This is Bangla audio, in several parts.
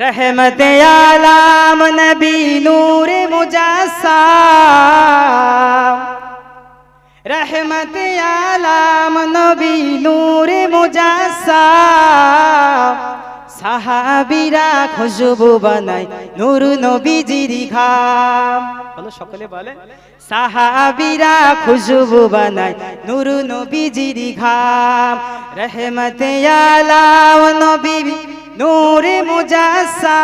रहमत आलाम नबी नूर मुजासाम रहमत आलाम नबी नूर মুজাসাম সাহাবিরা খুশবু বানায় নূর নবীজির ঘাম। বলো সকলে বলে সাহাবিরা খুশবু বানায় নুরু নবীজির ঘাম। রহমতে আলাম নবী নূরে মুজাসাম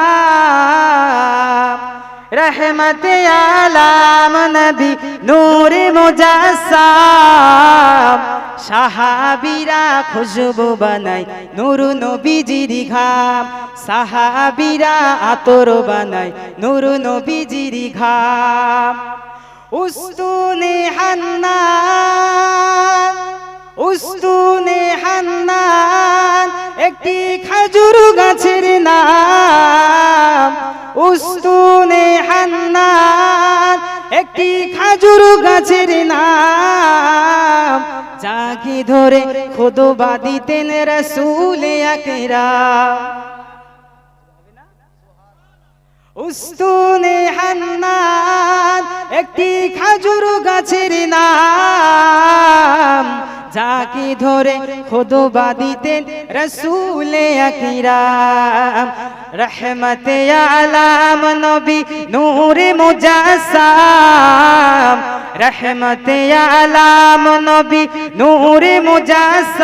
রহমত আলাম নবী নূর মুজাসাম সাহাবিরা খুশবু বানায়, নূর নবীজির ঘাম। সাহাবিরা আতর বানায়, নূর নবীজির ঘাম। উস্তুনে হান্নান উস্তুনে হান্নান, একটি খাজুর গাছের নাম। উস্তুনে হান্নান, একটি খাজুর গাছের নাম। যাকে ধরে খুদবা দিতেন রসুল আকরাম। উস্তুনে হান্নান, একটি খাজুর গাছের নাম। যাকে ধরে খুদবা দিতেন রসুল আকরাম, রহমত আলাম নবী, নূরে মুজাসাম, রহমত আলাম নবী, নূরে মুজাসাম।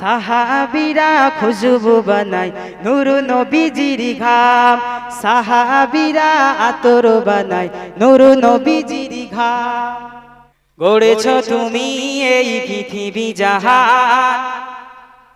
সাহাবিরা খুশবু বানায় নূর নবীজির ঘাম। সাহাবিরা আতর বানায় নূর নবীজির ঘাম। গড়েছ তুমি এই পৃথিবী জাহান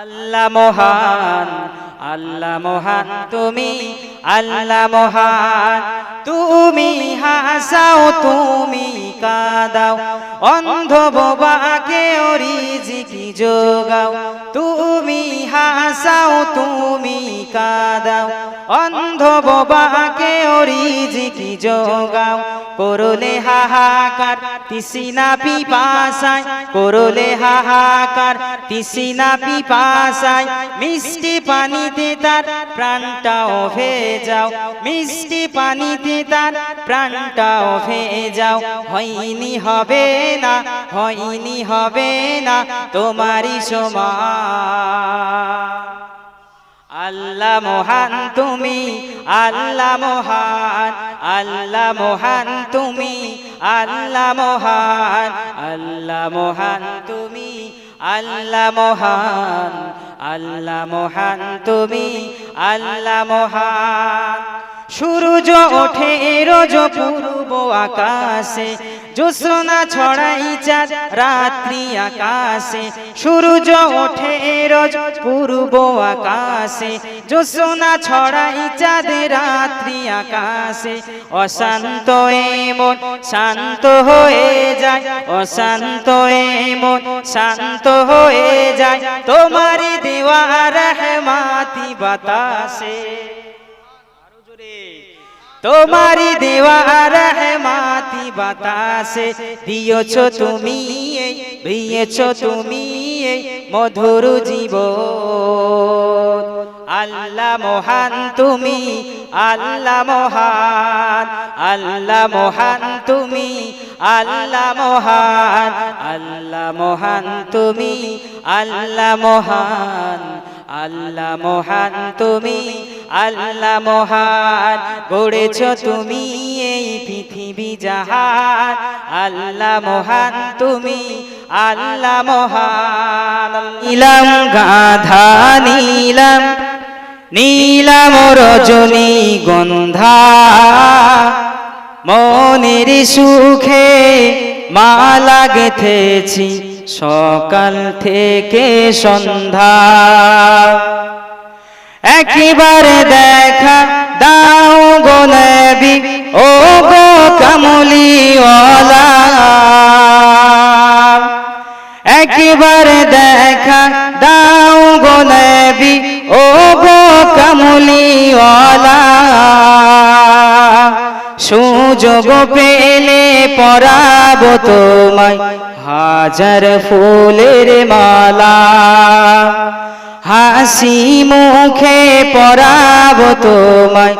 আল্লাহ মহান আল্লাহ মহান, তুমি আল্লাহ মহান। তুমি হাসাও, তুমি কাদাও অন্ধ বোবাকে রিজিকি যোগাও। তুমি হাসাও, তুমি কাদাও অন্ধ বোবাকে রিজিকি যোগাও করলে হাহাকার, তিসিনা পিপাসায়। করলে হাহাকার, তিসিনা পিপাসায়। মিষ্টি পানিতে তার প্রাণটাও ভেজাও। মিষ্টি পানিতে তার প্রাণটাও ভেজাও। হয়নি হবে না, হয়নি হবে না তোমারই সমান আল্লাহ মহান তুমি, আল্লাহ মহান আল্লাহ মহান তুমি, আল্লাহ মহান আল্লাহ মহান তুমি, আল্লাহ মহান আল্লাহ মহান তুমি, আল্লাহ মহান। সূর্য ওঠে রোজ পূর্ব আকাশে জ্যোৎস্না ছড়াই চাঁদ রাত্রি আকাশে সূর্য ওঠে রোজ পূর্ব আকাশে। জ্যোৎস্না ছড়াই চাঁদ রাত্রি আকাশে অশান্ত এমন শান্ত হয়ে যায় অশান্ত এমন শান্ত হয়ে যায় তোমারই দেওয়া রহমাতি বাতাসে। তোমারি দেওয়া বাতাসে দিয়েছ তুমি দিয়েছ তুমি মধুর জীব আল্লাহ মহান তুমি, আল্লাহ মহান আল্লাহ মহান তুমি, আল্লাহ মহান আল্লাহ মহান তুমি, আল্লাহ মহান আল্লাহ মহান তুমি, আল্লাহ মহান, গড়েছ তুমি। পৃথিবী জাহান আল্লাহ মহান তুমি, আল্লাহ মহান। নীলাম গাধা, নীলাম নীলাম রজনী গন্ধা। মনের সুখে মালা গেথেছি সকাল থেকে সন্ধ্যা। একবার দেখা দাও গো নবী ও গো কামলিওয়ালা, একেবারে দেখা দাও গো নবী ও গো কামলিওয়ালা। সুযোগ পেলে পরাব তোমায় হাজার ফুলের মালা। হাসি মুখে পরাব তোমায়,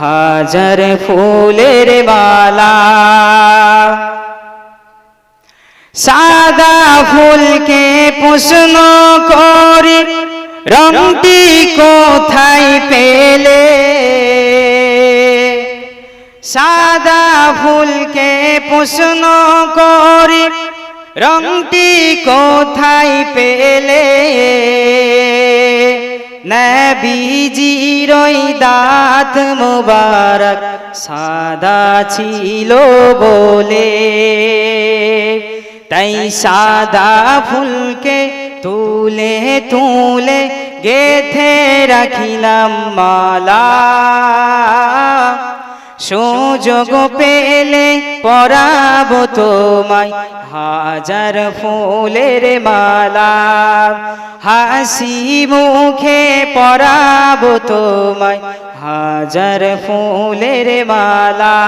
হাজার ফুলের মালা। সাদা ফুলকে প্রশ্ন করি, রংটি কোথায় পেলে? সাদা ফুলকে প্রশ্ন করি রংটি কোথায় পেলে? নবীজির ওই দাঁত মুবারক সাদা ছিল বলে। তাই সাদা ফুলকে তুলে তুলে গেথে রাখিলাম মালা। সুযোগ পেলে পরাব তোমায়। হাজার ফুলের মালা, হাসি মুখে পরাব তোমায়। হাজার ফুলের মালা,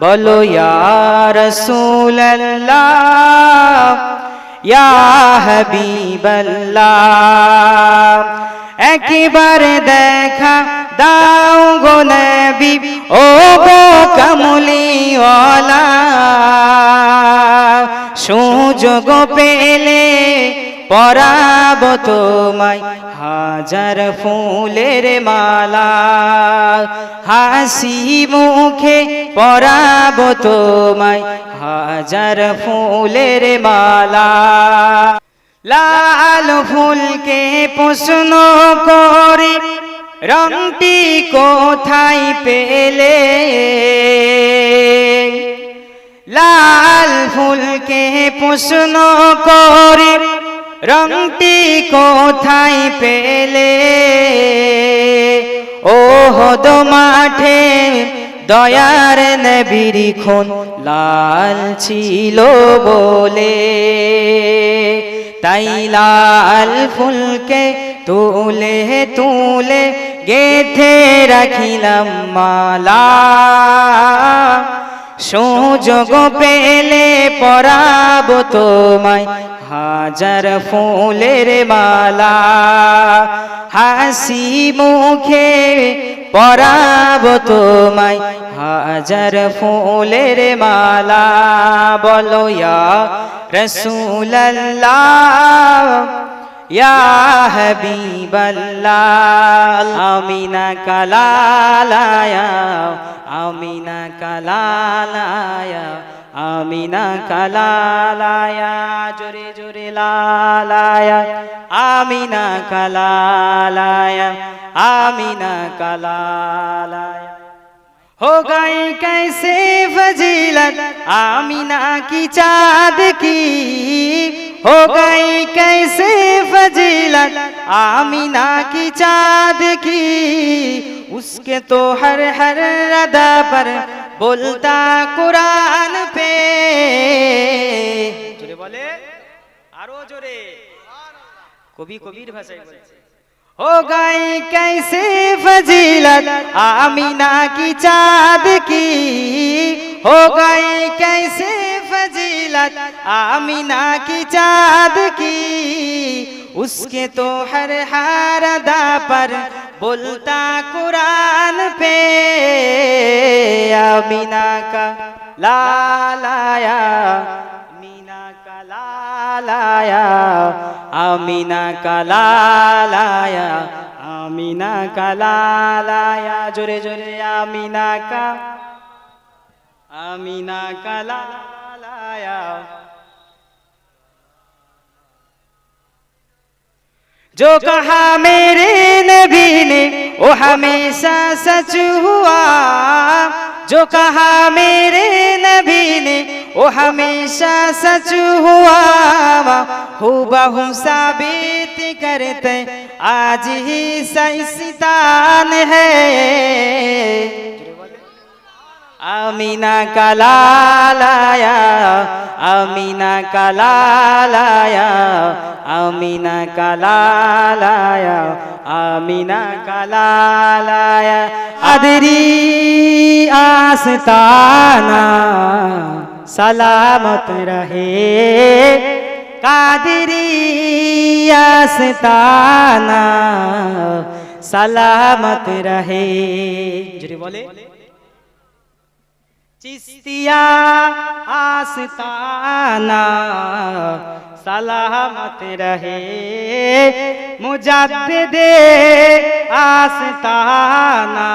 বলো ইয়ার সুল্লাহ ইয়া হাবিবাল্লাহ। একবার দেখা দাও গো নবী, ও গো কমলিওয়ালা। সুযোগ পেলে পরাব তোমায় হাজার ফুলের মালা। হাসি মুখে পরাব তোমায় হাজার ফুলের মালা। লাল ফুলকে প্রশ্ন করি রংটি কোথায় পেলে? লাল ফুলকে প্রশ্ন করি, রংটি কোথায় পেলে? ও হদ মাঠে দয়ার নবীর খুন লাল ছিল বলে। তাই লাল ফুলকে তুলে তুলে গেথে রাখিলাম মালা। সুযোগ পেলে পরাব তোমায় হাজার ফুলের মালা। হাসি মুখে পরাব তোমায় হাজার ফুলের মালা। বলো ইয়া আমিনা কালালায়া আমিনা কালালায়া আমিনা কালালায়া জোরে জোরে লালায়া আমিনা কালালায়া আমিনা কালালায়া हो गई कैसे फजीलत आमीना की चाँद की हो गई कैसे फजीलत आमीना की चाँद की उसके तो हर हर रदा पर बोलता कुरान पे জোরে বলে আরো জোরে কবি কবির ভাষায় বলছে हो गई कैसे फजीलत आमीना की चाँद की हो गई कैसे फजीलत आमीना की चाँद की उसके तो हर हर दा पर बोलता कुरान पे, अमीना का लालाया, अमीना का लालाया, अमीना का लालाया, अमीना का लालाया, जोरे जोरे अमीना का अमीना का लालाया। जो कहा मेरे नबी ने, वो हमेशा सच हुआ। जो कहा मेरे नबी ने, वो हमेशा सच हुआ। हूबहू साबित करते, आज ही सही सितान है। আমিনা কালালায়া আমিনা কালালায়া আমিনা কালালায়া আমিনা কালালায়া। আদরি আস্তানা, সালামত রহে। কাদরি আস্তানা, সালামত রহে। যদি বলে চিস্তিয়া আস্তানা, সালামত রহে। মুজাদ্দিদে আস্তানা,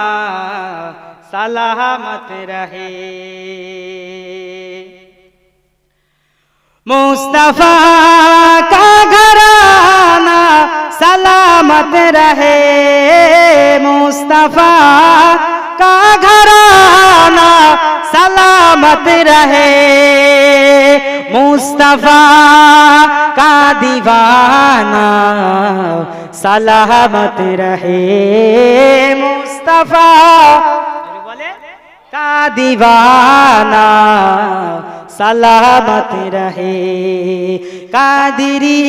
সালামত রহে। মুস্তফা কা ঘরানা, সালামত রহে। মুস্তফা কা ঘরানা सलामत रहे। मुस्तफ़ा का दीवाना, सलामत रहे। मुस्तफ़ा का दीवाना, सलामत रहे। कादिरी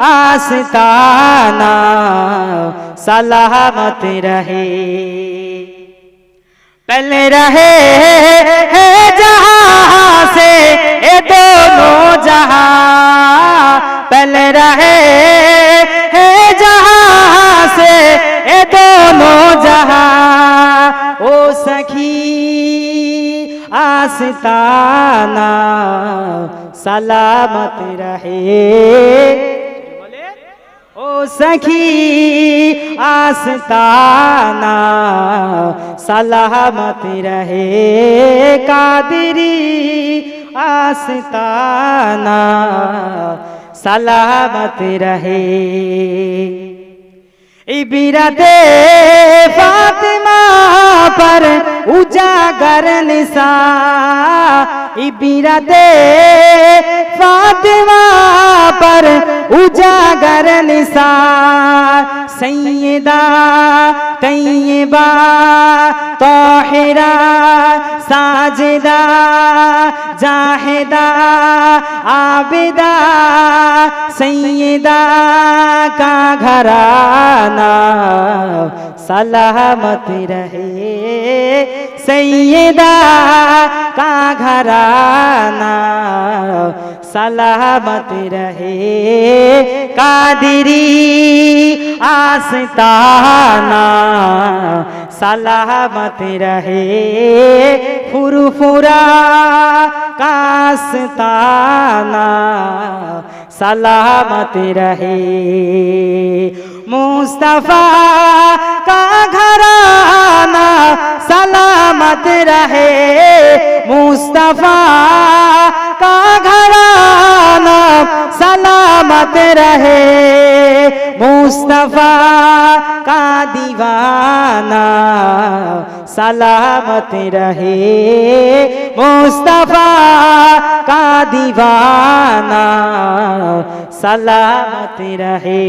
आस्ताना, सलामत रहे। पहले रहे जहाँ से ये दोनों जहाँ। पहले रहे जहाँ से ये दोनों जहाँ। ओ सखी, आस्ताना, सलामत रहे। সখী আস্তানা সালামত রহে কাদেরি আস্তানা সালামত রহে ইবিরাতে ফাতিমা পর উজাগর নিসা। ইবিরাতে ফাতিমা পর উজাগর নিসা। सैयदा तैयबा ताहिरा साजिदा जाहिदा आबिदा सैयदा का घराना सलामत रहे। सैयदा का घराना सलामत रहे कादिरी आस्ताना सलामत रहे फुरफुरा कास्ताना सलामत रहे मुस्तफा का घराना सलामत रहे मुस्तफा का घराना सलामत रहे मुस्तफा का दीवाना सलामत रहे मुस्तफा का दीवाना सलामत रहे